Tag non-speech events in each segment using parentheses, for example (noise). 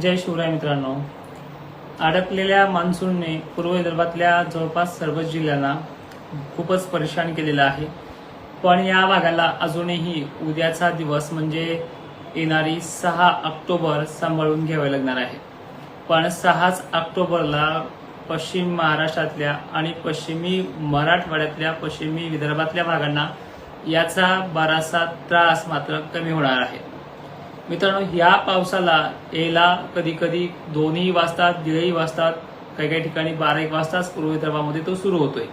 जय शिवराय मित्रांनो. अडकलेल्या मान्सूनने पूर्व विदर्भातल्या जवळपास सर्वच जिल्ह्यांना खूपच परेशान केलेलं आहे. पण या भागाला अजूनही उद्याचा दिवस म्हणजे येणारी सहा ऑक्टोबर सांभाळून घ्यावे लागणार आहे. पण सहाच ऑक्टोबरला पश्चिम महाराष्ट्रातल्या आणि पश्चिमी मराठवाड्यातल्या पश्चिमी विदर्भातल्या भागांना याचा बराचसा त्रास मात्र कमी होणार आहे. मित्रांनो ह्या पावसाला यायला कधी कधी दोन्ही वाजतात दीडही वाजतात काही काही ठिकाणी बारा एक वाजताच पूर्व विदर्भामध्ये तो सुरू होतोय.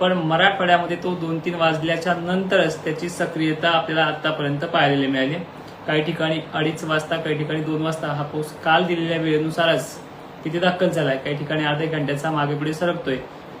पण मराठवाड्यामध्ये तो दोन तीन वाजल्याच्या नंतरच त्याची सक्रियता आपल्याला आतापर्यंत पाहायला मिळाली. काही ठिकाणी अडीच वाजता काही ठिकाणी दोन वाजता हा पाऊस काल दिलेल्या वेळेनुसारच तिथे दाखल झालाय. काही ठिकाणी अर्ध्या घंट्याचा मागे पुढे सरकतोय.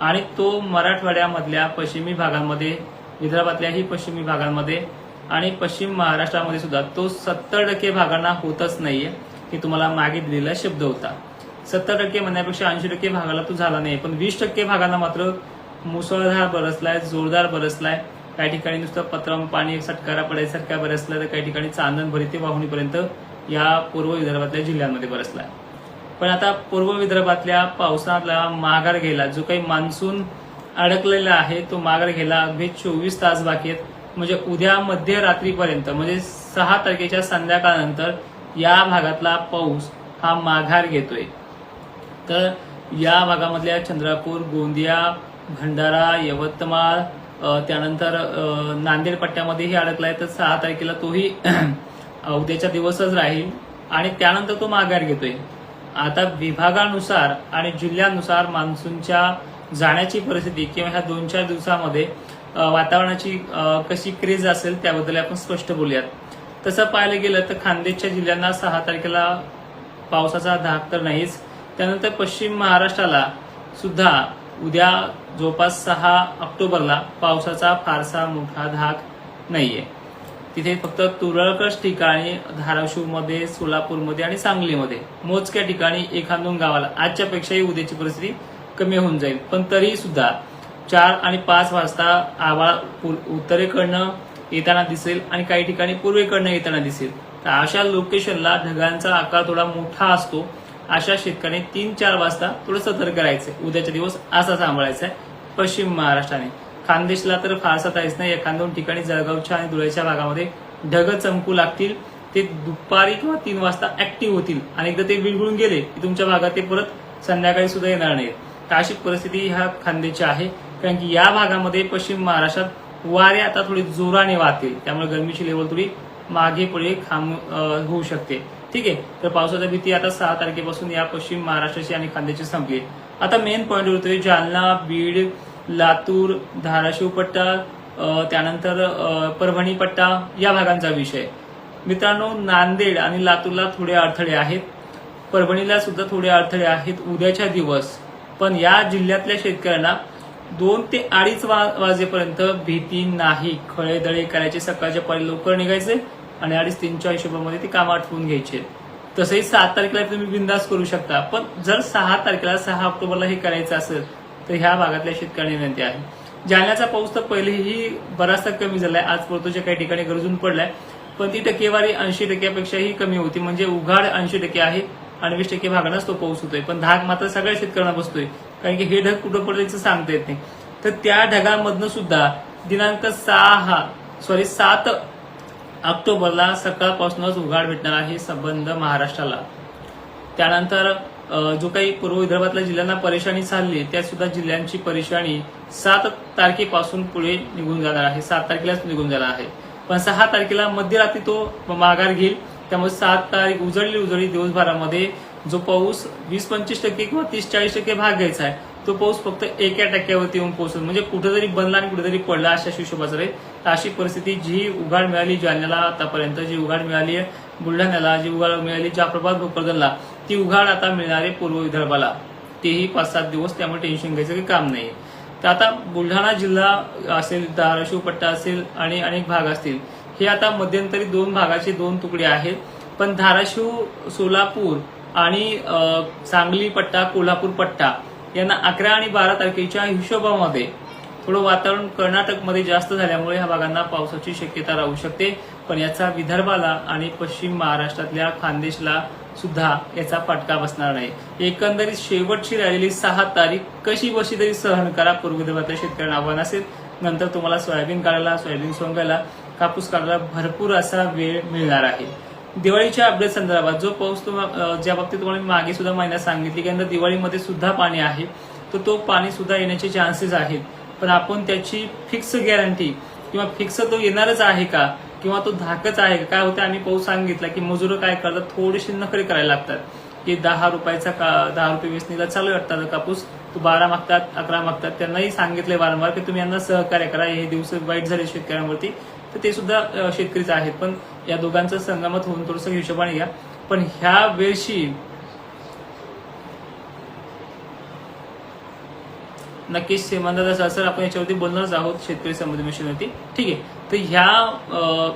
आणि तो मराठवाड्यामधल्या पश्चिमी भागांमध्ये विदर्भातल्याही पश्चिमी भागांमध्ये आणि पश्चिम महाराष्ट्रामध्ये सुद्धा तो सत्तर टक्के भागांना होतच नाहीये की तुम्हाला मागे दिलेला शब्द होता. सत्तर टक्के म्हणण्यापेक्षा ऐंशी टक्के भागाला तो झाला नाही पण वीस टक्के भागांना मात्र मुसळधार बरसलाय जोरदार बरसलाय. काही ठिकाणी नुसतं पत्रम पाणी सटकारा पडायसारख्या बरसलाय तर काही ठिकाणी चांदण भरिते वाहुणीपर्यंत या पूर्व विदर्भातल्या जिल्ह्यांमध्ये बरसलाय. पण आता पूर्व विदर्भातल्या पावसाला माघार गेला जो काही मान्सून अडकलेला आहे तो माघार घ्यायला अगदी चोवीस तास बाकी आहेत. म्हणजे उद्या मध्यरात्रीपर्यंत म्हणजे सहा तारखेच्या संध्याकाळनंतर या भागातला पाऊस हा माघार घेतोय. तर या भागामधल्या चंद्रपूर गोंदिया भंडारा यवतमाळ त्यानंतर नांदेड पट्ट्यामध्येही अडकलाय तर सहा तारखेला तोही (clears throat) उद्याचा दिवसच राहील आणि त्यानंतर तो माघार घेतोय. आता विभागानुसार आणि जिल्ह्यानुसार मान्सूनच्या जाण्याची परिस्थिती किंवा ह्या दोन चार दिवसामध्ये वातावरणाची कशी क्रेज असेल त्याबद्दल आपण स्पष्ट बोलूयात. तसं पाहायला गेलं तर खानदेशच्या जिल्ह्यांना सहा तारखेला पावसाचा धाक तर नाहीच. त्यानंतर पश्चिम महाराष्ट्राला सुद्धा उद्या जवळपास सहा ऑक्टोबरला पावसाचा फारसा मोठा धाक नाहीये. तिथे फक्त तुरळकच ठिकाणी धाराशिवमध्ये सोलापूरमध्ये आणि सांगलीमध्ये मोजक्या ठिकाणी एखाद दोन गावाला आजच्या पेक्षाही उद्याची परिस्थिती कमी होऊन जाईल. पण तरी सुद्धा चार आणि पाच वाजता आवाळ उत्तरेकडनं येताना दिसेल आणि काही ठिकाणी पूर्वेकडनं येताना दिसेल. तर अशा लोकेशनला ढगांचा आकार थोडा मोठा असतो. अशा शेतकऱ्यांनी तीन चार वाजता थोडं सतर्क करायचंय उद्याचा दिवस असा सांभाळायचा आहे पश्चिम महाराष्ट्राने. खानदेशला तर फारसा काहीच नाही. एखाद दोन ठिकाणी जळगावच्या आणि धुळ्याच्या भागामध्ये ढग चमकू लागतील. ते दुपारी किंवा तीन वाजता ऍक्टिव्ह होतील. आणि एकदा ते विरघळून गेले की तुमच्या भागात ते परत संध्याकाळी सुद्धा येणार नाहीत. तर अशी परिस्थिती ह्या खानदेशची आहे. कारण की या भागामध्ये पश्चिम महाराष्ट्रात वारे आता थोडी जोराने वाहतील. त्यामुळे गरमीची लेवल थोडी मागे पुढे खांब होऊ शकते. ठीक आहे? तर पावसाची भीती आता सहा तारखेपासून या पश्चिम महाराष्ट्राची आणि खांद्याची संपली. आता मेन पॉईंट होतोय जालना बीड लातूर धाराशिव पट्टा त्यानंतर परभणी पट्टा या भागांचा विषय. मित्रांनो नांदेड आणि लातूरला थोडे अडथळे आहेत. परभणीला सुद्धा थोडे अडथळे आहेत उद्याच्या दिवस. पण या जिल्ह्यातल्या शेतकऱ्यांना दोन ते अडीच वा- वाजेपर्यंत भीती नाही. खळेदळे करायचे सकाळच्या पारी लवकर निघायचे आणि अडीच तीनच्या हिशोबामध्ये ते काम आठवून घ्यायचे. तसंही सात तारखेला तुम्ही बिंदास करू शकता. पण जर सहा तारखेला सहा ऑक्टोबरला हे करायचं असेल तर ह्या भागातल्या शेतकऱ्यांनी विनंती आहे. जालन्याचा पाऊस तर पहिलेही बराचसा कमी झालाय. आज परतूच्या काही ठिकाणी गरजून पडलाय. पण ती टक्केवारी ऐंशी टक्क्यापेक्षाही कमी होती. म्हणजे उघाड ऐंशी टक्के आहे आणि वीस टक्के भागांनाच तो पाऊस होतोय. पण धाक मात्र सगळ्या शेतकऱ्यांना बसतोय. कारण की हे ढग कुठं पडलं सांगता येत नाही. तर त्या ढगांमधनं सुद्धा दिनांक सहा सॉरी सात ऑक्टोबरला सकाळपासूनच उघाड भेटणार आहे संबंध महाराष्ट्राला. त्यानंतर जो काही पूर्व विदर्भातल्या जिल्ह्यांना परेशानी चालली त्या सुद्धा जिल्ह्यांची परेशानी सात तारखेपासून पुढे निघून जाणार आहे. सात तारखेलाच निघून जाणार आहे. पण सहा तारखेला मध्यरात्री तो माघार घेईल. त्यामुळे सात तारीख उजळली उजळली दिवसभरामध्ये जो पाऊस वीस पंचवीस टक्के किंवा तीस चाळीस टक्के भाग घ्यायचा आहे तो पाऊस फक्त एका टक्क्यावरती येऊन पोहोचतो म्हणजे कुठेतरी बनला आणि कुठेतरी पडला अशा हिशोबाचा राहील. तर अशी परिस्थिती जी उघाड मिळाली जालन्याला आतापर्यंत जी उघाड मिळाली आहे बुलढाण्याला जी उघाड मिळाली ज्या प्रभात भोकरदनला ती उघाड आता मिळणार आहे पूर्व विदर्भाला. तेही पाच सात दिवस त्यामुळे टेन्शन घ्यायचं काही काम नाही तर आता बुलढाणा जिल्हा असेल धाराशिव पट्टा असेल आणि अनेक भाग असतील हे आता मध्यंतरी दोन भागाचे दोन तुकडे आहेत. पण धाराशिव सोलापूर आणि सांगली पट्टा कोल्हापूर पट्टा यांना अकरा आणि बारा तारखेच्या हिशोबामध्ये थोडं वातावरण कर्नाटकमध्ये जास्त झाल्यामुळे ह्या भागांना पावसाची शक्यता राहू शकते. पण याचा विदर्भाला आणि पश्चिम महाराष्ट्रातल्या खानदेशला सुद्धा याचा फटका बसणार नाही. एकंदरीत शेवटची राहिलेली सहा तारीख कशी बशी तरी सहन करा. पूर्व विदर्भातल्या शेतकऱ्यांना आव्हान असेल. नंतर तुम्हाला सोयाबीन काढायला सोयाबीन सोंगायला कापूस काढायला भरपूर असा वेळ मिळणार आहे. दिवाळीच्या अपडेट संदर्भात जो पाऊस तुम्हाला ज्या बाबतीत तुम्हाला मी मागे सुद्धा महिन्यात सांगितली की यंदा दिवाळीमध्ये सुद्धा पाणी आहे तर तो पाणी सुद्धा येण्याचे चान्सेस आहेत. पण आपण त्याची फिक्स गॅरंटी किंवा फिक्स तो येणारच आहे का किंवा तो धाकच आहे का काय होतं आम्ही पाऊस सांगितला की मजुरं काय करतात थोडीशी नखरे करायला लागतात. की दहा रुपयाचा का दहा रुपये वेचणीला चालू वाटतात कापूस तो बारा मागतात अकरा मागतात. त्यांनाही सांगितले वारंवार की तुम्ही यांना सहकार्य करा हे दिवस वाईट झाले शेतकऱ्यांवरती तर ते सुद्धा शेतकरीच आहेत. पण या दोघांचं संगमत होऊन थोडस हिशोबाने घ्या. पण ह्या वेळशी नक्कीच श्रीमंत सर आपण याच्यावरती बोलणारच आहोत शेतकरी समृद्धी मिशनवरती. ठीक आहे. तर ह्या अं,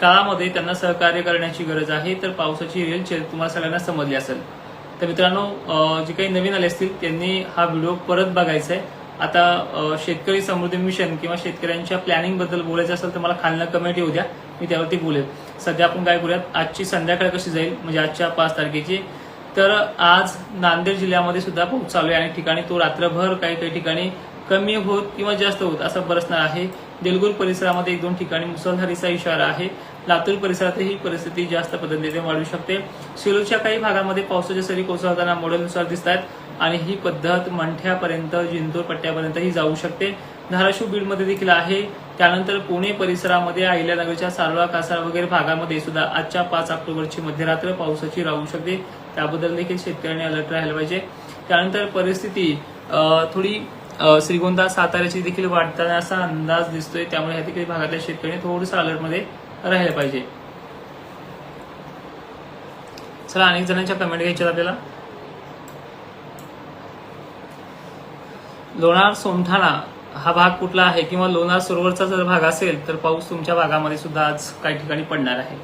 काळामध्ये त्यांना सहकार्य करण्याची गरज आहे तर पावसाची रिअल तुम्हाला सगळ्यांना समजली असेल. तर मित्रांनो जे काही नवीन आले असतील त्यांनी हा व्हिडिओ परत बघायचा आहे. आता शेतकरी समृद्धी मिशन किंवा शेतकऱ्यांच्या प्लॅनिंगबद्दल बोलायचं असेल तर मला खालना कमेंट येऊ द्या. मी त्यावरती बोलेल. सध्या आपण काय करूयात? आजची संध्याकाळ कशी जाईल? म्हणजे आजच्या पाच तारखेची. तर आज नांदेड जिल्ह्यामध्ये सुद्धा पाऊस चालू आहे. आणि ठिकाणी तो रात्रभर काही काही ठिकाणी कमी होत किंवा जास्त होत असं बरसणार आहे. देलगुर परिसरामध्ये एक दोन ठिकाणी मुसळधारीचा इशारा आहे. लातूर परिसरातही परिस्थिती जास्त पद्धतीने वाढू शकते. सेलूच्या काही भागामध्ये पावसाच्या सरी कोसळताना मॉडेलनुसार दिसत आहेत आणि ही पद्धत मंठ्यापर्यंत जिंतूर पट्ट्यापर्यंतही जाऊ शकते. धाराशिव बीडमध्ये देखील आहे. त्यानंतर पुणे परिसरामध्ये अहिल्यानगरच्या सारळा कासार वगैरे भागामध्ये सुद्धा आजच्या पाच ऑक्टोबरची मध्यरात्र पावसाची राहू शकते. त्याबद्दल देखील शेतकऱ्यांनी अलर्ट राहायला पाहिजे. त्यानंतर परिस्थिती अं, थोडी श्रीगोंदा साताऱ्याची देखील वाढताना असा अंदाज दिसतोय. त्यामुळे ह्या देखील भागातल्या शेतकऱ्यांनी थोडंसं अलर्टमध्ये राहायला पाहिजे. चला अनेक जणांच्या कमेंट घ्यायच्यात आपल्याला. लोणार सोमठाणा हा भाग कुठला आहे किंवा लोणार सरोवरचा जर भाग असेल तर पाऊस तुमच्या भागामध्ये सुद्धा आज काही ठिकाणी पडणार आहे.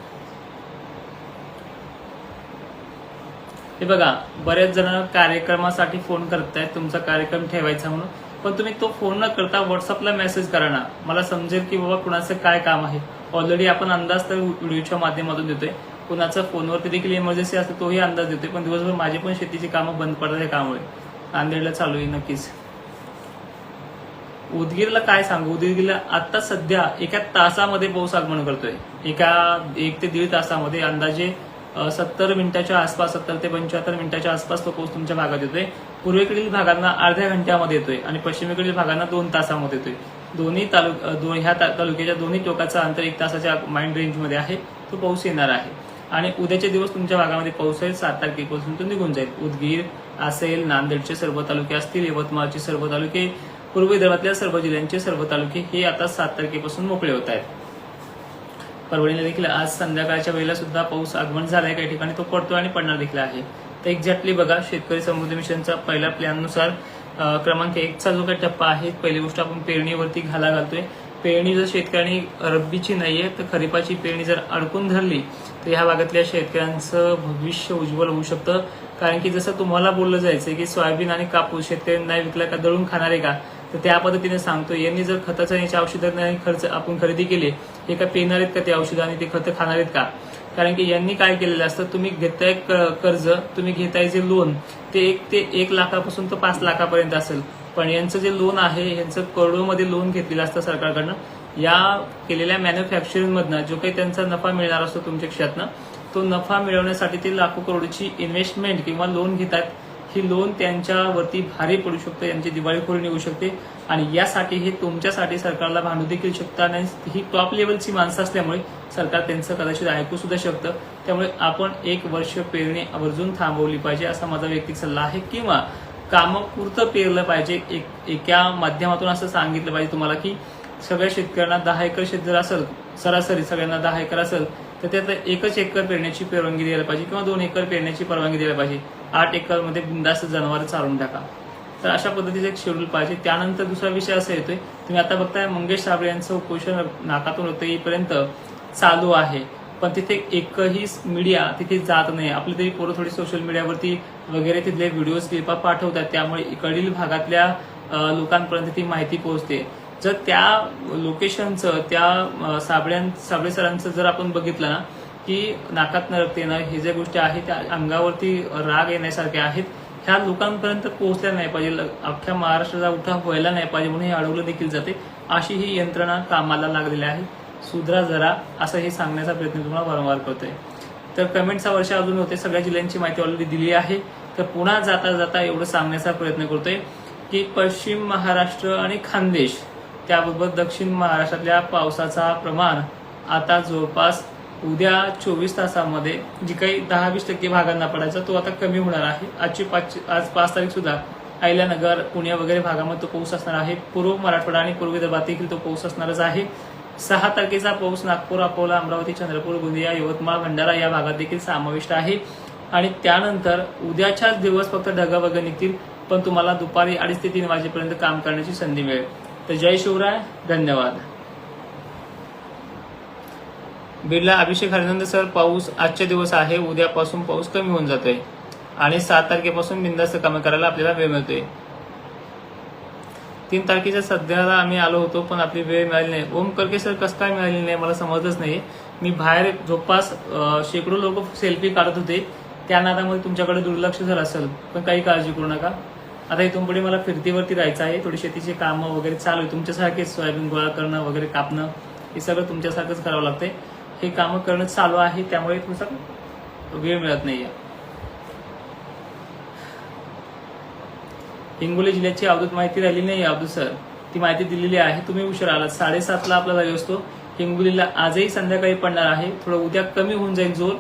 हे बघा बरेच जण कार्यक्रमासाठी फोन करतायत तुमचा कार्यक्रम ठेवायचा म्हणून. पण तुम्ही तो फोन न करता व्हॉट्सअपला मेसेज करा ना. मला समजेल की बाबा कुणाचं काय काम आहे. ऑलरेडी आपण अंदाज तर व्हिडिओच्या माध्यमातून देतोय. कुणाचा फोनवरती देखील इमर्जन्सी असते तोही अंदाज देतोय. पण दिवसभर माझी पण शेतीची कामं बंद पडतात या कामामुळे. नांदेडला चालू आहे नक्कीच. उदगीरला काय सांगू? उदगीरला आता सध्या एका तासामध्ये पाऊस आगमन करतोय. एका एक ते दीड तासामध्ये अंदाजे सत्तर मिनिटाच्या आसपास सत्तर ते पंच्याहत्तर मिनिटाच्या आसपास तो पाऊस तुमच्या भागात येतोय. पूर्वेकडील भागांना अर्ध्या घंट्यामध्ये येतोय आणि पश्चिमेकडील भागांना दोन तासामध्ये येतोय. दोन्ही तालुक दोन ह्या तालुक्याच्या दोन्ही टोकाचा अंतर एक तासाच्या माइंड रेंजमध्ये आहे. तो पाऊस येणार आहे. आणि उद्याचे दिवस तुमच्या भागामध्ये पाऊस आहे सात तारखेपासून तो निघून जाईल. उदगीर असेल नांदेडचे सर्व तालुके असतील यवतमाळचे सर्व तालुके पूर्व विदर्भातल्या सर्व जिल्ह्यांचे सर्व तालुके हे आता सात तारखेपासून मोकळे होत आहेत. परभणीला देखील आज संध्याकाळच्या वेळेला सुद्धा पाऊस आगमन झालाय. काही ठिकाणी तो पडतो आणि पडणार देखील आहे. तर एक्झॅक्टली बघा शेतकरी समृद्धी मिशनचा पहिल्या प्लॅननुसार क्रमांक एकचा जो काही टप्पा आहे पहिली गोष्ट आपण पेरणीवरती घाला घालतोय. पेरणी जर शेतकऱ्यांनी रब्बीची नाहीये तर खरीपाची पेरणी जर अडकून धरली तर ह्या भागातल्या शेतकऱ्यांचं भविष्य उज्ज्वल होऊ शकतं. कारण की जसं तुम्हाला बोललं जायचं की सोयाबीन आणि कापूस शेतकऱ्यांनी नाही विकला का दळून खाणार आहे का? तर त्या पद्धतीने सांगतो यांनी जर खताचं आणि याच्या औषधांना खर्च आपण खरेदी केले हे का पेणार आहेत का ते औषधं आणि ते खतं खाणार आहेत का? कारण की यांनी काय केलेलं असतं तुम्ही घेताय क- कर्ज तुम्ही घेताय जे लोन ते एक ते एक लाखापासून तर पाच लाखापर्यंत असेल. पण यांचं जे लोन आहे यांचं करोडोमध्ये लोन घेतलेलं असतं सरकारकडनं. या केलेल्या मॅन्युफॅक्चरिंगमधनं जो काही त्यांचा नफा मिळणार असतो तुमच्या क्षेत्रातनं तो नफा मिळवण्यासाठी ते लाखो करोडची इन्व्हेस्टमेंट किंवा लोन घेतात. ही लोन त्यांच्यावरती भारी पडू शकते यांची दिवाळीखोरी निघू शकते. आणि यासाठी हे तुमच्यासाठी सरकारला भांडू देखील शकतात आणि ही टॉप लेवलची माणसं असल्यामुळे सरकार त्यांचं कदाचित ऐकू सुद्धा शकतं. त्यामुळे आपण एक वर्ष पेरणी आवर्जून थांबवली पाहिजे असा माझा वैयक्तिक सल्ला आहे. किंवा कामापुरतं पेरलं पाहिजे. एक एका माध्यमातून असं सांगितलं पाहिजे तुम्हाला की सगळ्या शेतकऱ्यांना दहा एकर शेत जर असेल सरासरी सगळ्यांना दहा एकर असेल तर त्यात एकच एकर पेरण्याची परवानगी द्यायला पाहिजे किंवा दोन एकर पेरण्याची परवानगी द्यायला पाहिजे. आठ एकरमध्ये बिंदास्त जनावर चालून टाका. तर अशा पद्धतीचं एक शेड्यूल पाहिजे त्यानंतर दुसरा विषय असा येतोय तुम्ही आता बघताय मंगेश साबळे यांचं उपोषण नाकातून होतं येईपर्यंत चालू आहे. पण तिथे एकही मीडिया तिथे जात नाही. आपली तरी पोरं थोडी सोशल मीडियावरती वगैरे तिथले व्हिडिओज क्लिपा पाठवतात. त्यामुळे इकडील भागातल्या लोकांपर्यंत ती माहिती पोहोचते. जर त्या लोकेशनचं त्या साबळ्यां साबळे सरांचं जर आपण बघितलं ना की नाकात रक्त येणं हे ज्या गोष्टी आहेत त्या अंगावरती राग येण्यासारख्या आहेत ह्या लोकांपर्यंत पोहोचल्या नाही पाहिजे. अख्ख्या महाराष्ट्राचा उठाव व्हायला नाही पाहिजे म्हणून हे अडवलं देखील जाते. अशी ही यंत्रणा कामाला लागलेली आहे. सुधरा जरा असं हे सांगण्याचा प्रयत्न तुम्हाला वारंवार करतोय. तर कमेंटचा वर्ष अजून होते. सगळ्या जिल्ह्यांची माहिती ऑलरेडी दिली आहे. तर पुन्हा जाता जाता एवढं सांगण्याचा प्रयत्न करतोय की पश्चिम महाराष्ट्र आणि खानदेश त्याबरोबर दक्षिण महाराष्ट्रातल्या पावसाचा प्रमाण आता जवळपास उद्या चोवीस तासामध्ये जी काही दहा वीस टक्के भागांना पडायचा तो आता कमी होणार आहे. आजची पाच आज पाच तारीख सुद्धा अहिल्यानगर पुणे वगैरे भागामध्ये तो पाऊस असणार आहे. पूर्व मराठवाडा आणि पूर्व विदर्भात देखील तो पाऊस असणारच आहे. सहा तारखेचा पाऊस नागपूर अकोला अमरावती चंद्रपूर गोंदिया यवतमाळ भंडारा या भागात देखील समाविष्ट आहे. आणि त्यानंतर उद्याच्याच दिवस फक्त ढगा वगैरे निघतील पण तुम्हाला दुपारी अडीच ते तीन वाजेपर्यंत काम करण्याची संधी मिळेल. तर जय शिवराय धन्यवाद. बिर्ला अभिषेक हरिनंद सर पाऊस आजचे दिवस आहे उद्यापासून पाऊस कमी होऊन जातोय. आणि सात तारखेपासून बिंदास्त कामं करायला आपल्याला वेळ मिळतोय. तीन तारखेच्या सध्याला आम्ही आलो होतो पण आपली वेळ मिळाली नाही. ओम करके सर कसं काय मिळाली नाही मला समजच नाही. मी बाहेर झोपास शेकडो लोक सेल्फी काढत होते. त्या नादामध्ये तुमच्याकडे दुर्लक्ष झालं असेल पण काही काळजी करू नका. आता इथून पुढे मला फिरतीवरती राहायचं आहे. थोडी शेतीची कामं वगैरे चालू आहे. तुमच्यासारखेच सोयाबीन गोळा करणं वगैरे कापणं हे सगळं तुमच्यासारखंच करावं लागतंय. हे कामं करणं चालू आहे त्यामुळे थोडासा वेळ मिळत नाहीये. हिंगोली जिल्ह्याची अवधूत माहिती राहिली नाही अवधूत सर. ती माहिती दिलेली आहे तुम्ही उशीर आलात. साडेसातला आपला जागी असतो. हिंगोलीला आजही संध्याकाळी पडणार आहे. थोडं उद्या कमी होऊन जाईल जोर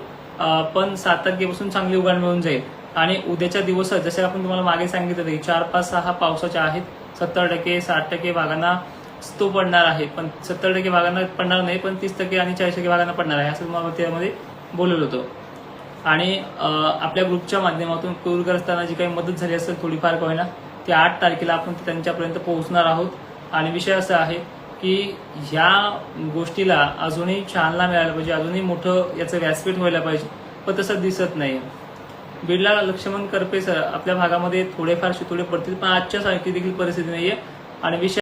पण सात तारखेपासून चांगली उघाड मिळून जाईल. आणि उद्याच्या दिवसात जसे आपण तुम्हाला मागे सांगितलं चार पाच सहा पावसाच्या आहेत. सत्तर टक्के साठ टक्के भागांना तो पडणार आहे पण सत्तर टक्के भागांना पडणार नाही पण तीस टक्के आणि चाळीस टक्के भागांना पडणार आहे असं मग त्यामध्ये बोललो होतो. आणि आपल्या ग्रुपच्या माध्यमातून पूरग्रस्तांना जी काही मदत झाली असेल थोडीफार होईना ती आठ तारखेला आपण त्यांच्यापर्यंत पोहोचणार आहोत. आणि विषय असा आहे की ह्या गोष्टीला अजूनही चालना मिळायला पाहिजे अजूनही मोठं याचं व्यासपीठ व्हायला पाहिजे पण तसं दिसत नाही. बिडला लक्ष्मण करपे सर आपल्या भागामध्ये थोडेफार शितोडे पडतील पण आजच्या सारखी देखील परिस्थिती नाहीये. आणि विषय